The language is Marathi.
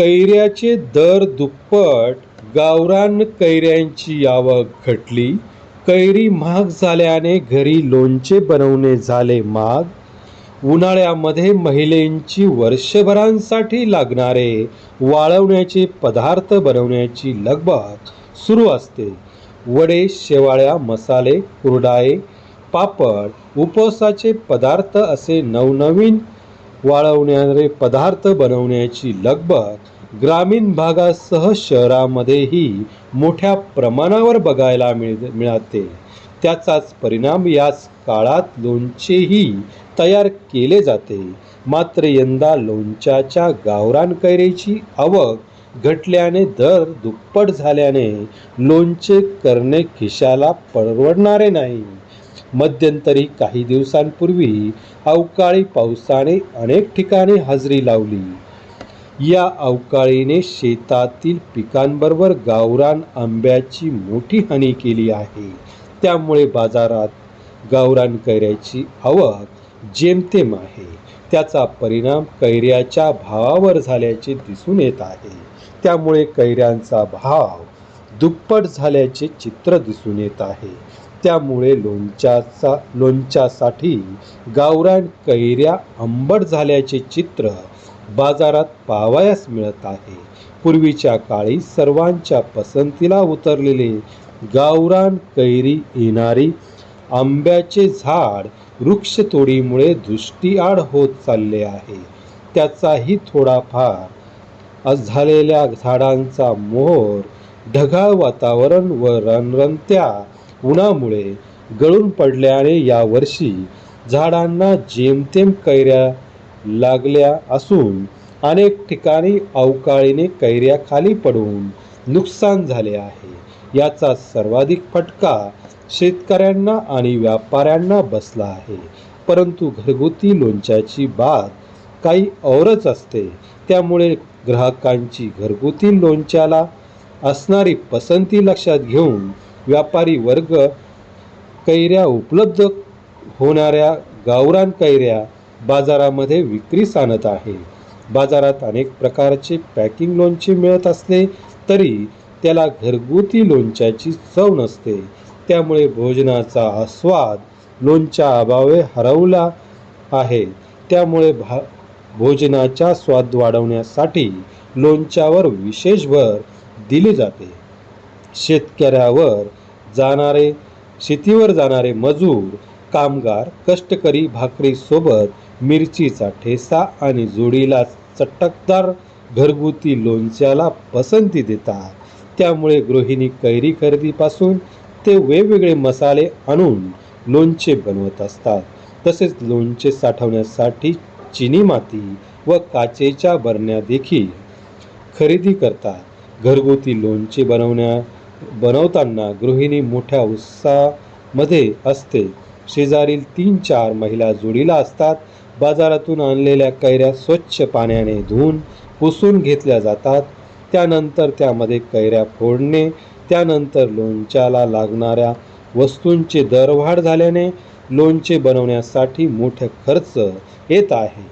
कैऱ्याचे दर दुप्पट गावरान कैऱ्यांची आवक घटली. कैरी महाग झाल्याने घरी लोणचे बनवणे झाले माग उन्हाळ्यामध्ये महिलेंची वर्षभरांसाठी लागणारे वाळवण्याचे पदार्थ बनवण्याची लगबग सुरू असते. वडे शेवाळ्या मसाले कुरडाळे पापड उपवासाचे पदार्थ असे नवनवीन वाळवणारे पदार्थ बनवण्याची लगबग ग्रामीण भागासह शहरामध्येही मोठ्या प्रमाणावर बघायला मिळ मिळते. त्याचाच परिणाम याच काळात लोणचेही तयार केले जाते. मात्र यंदा लोणच्याच्या गावरान कैरीची आवक घटल्याने दर दुप्पट झाल्याने लोणचे करणे खिशाला परवडणारे नाही. मध्यंतरी काही दिवसांपूर्वी अवकाळी पावसाने अनेक ठिकाणी हजेरी लावली. या अवकाळीने शेतातील पिकांबरोबर गावरान आंब्याची मोठी हानी केली आहे. त्यामुळे बाजारात गावरान कैऱ्याची आवक जेमतेम आहे. त्याचा परिणाम कैऱ्याच्या भावावर झाल्याचे दिसून येत आहे. त्यामुळे कैऱ्यांचा भाव दुप्पट झाल्याचे चित्र दिसून येत आहे. त्यामुळे लोणच्याचा लोणच्यासाठी गावरान कैऱ्या आंबट झाल्याचे चित्र बाजारात पाहावयास मिळत आहे. पूर्वीच्या काळी सर्वांच्या पसंतीला उतरलेले गावरान कैरी येणारी आंब्याचे झाड वृक्षतोडीमुळे दृष्टीआड होत चालले आहे. त्याचाही थोडाफार झालेल्या झाडांचा मोहर ढगाळ वातावरण व रणरणत्या उन्हामुळे गळून पडल्याने यावर्षी झाडांना जेमतेम कैऱ्या लागल्या असून अनेक ठिकाणी अवकाळीने कैऱ्या खाली पडून नुकसान झाले आहे. याचा सर्वाधिक फटका शेतकऱ्यांना आणि व्यापाऱ्यांना बसला आहे. परंतु घरगुती लोणच्याची बात काही औरच असते. त्यामुळे ग्राहकांची घरगुती लोणच्याला असणारी पसंती लक्षात घेऊन व्यापारी वर्ग कैऱ्या उपलब्ध होणाऱ्या गावरान कैऱ्या बाजारामध्ये विक्रीस आणत आहे. बाजारात अनेक प्रकारचे पॅकिंग लोणचे मिळत असले तरी त्याला घरगुती लोणच्याची चव नसते. त्यामुळे भोजनाचा आस्वाद लोणच्या अभावे हरवला आहे. त्यामुळे भा भोजनाचा स्वाद वाढवण्यासाठी लोणच्यावर विशेष भर दिली जाते. शेतकऱ्यावर जाणारे शेतीवर जाणारे मजूर कामगार कष्टकरी भाकरीसोबत मिरचीचा ठेसा आणि जोडीला चटकदार घरगुती लोणच्याला पसंती देतात. त्यामुळे गृहिणी कैरी खरेदीपासून ते वेगवेगळे मसाले आणून लोणचे बनवत असतात. तसेच लोणचे साठवण्यासाठी चिनी माती व काचेच्या बरण्या देखील खरेदी करतात. घरगुती लोणचे बनवण्या बनवताना गृहिणी मोठ्या उत्साहामध्ये असते. शेजारील तीन चार महिला जोडीला असतात. बाजारातून आणलेल्या कैऱ्या स्वच्छ पाण्याने धुवून पुसून घेतल्या जातात. त्यानंतर त्यामध्ये कैऱ्या फोडणे त्यानंतर लोणच्याला लागणाऱ्या वस्तूंचे दरवाढ झाल्याने लोणचे बनवण्यासाठी मोठे खर्च येत आहे.